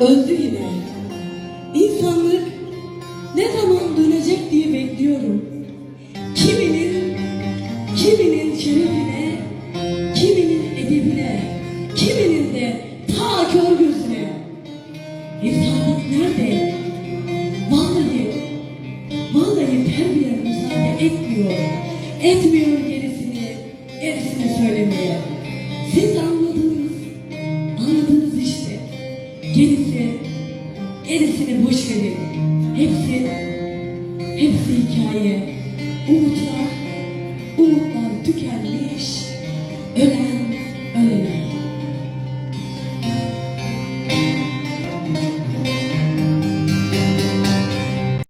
öldü yine. İnsanlık ne zaman dönecek diye bekliyorum. Kiminin, kiminin şerefine, kiminin edebine, kiminin de ta kör gözüne. İnsanlık nerede? Vallahi, vallahi terbiye müsaade etmiyor. Etmiyor gerisini, gerisini boş verin. Hepsi, hepsi hikaye. Umutlar, umutlar tükenmiş. Ölen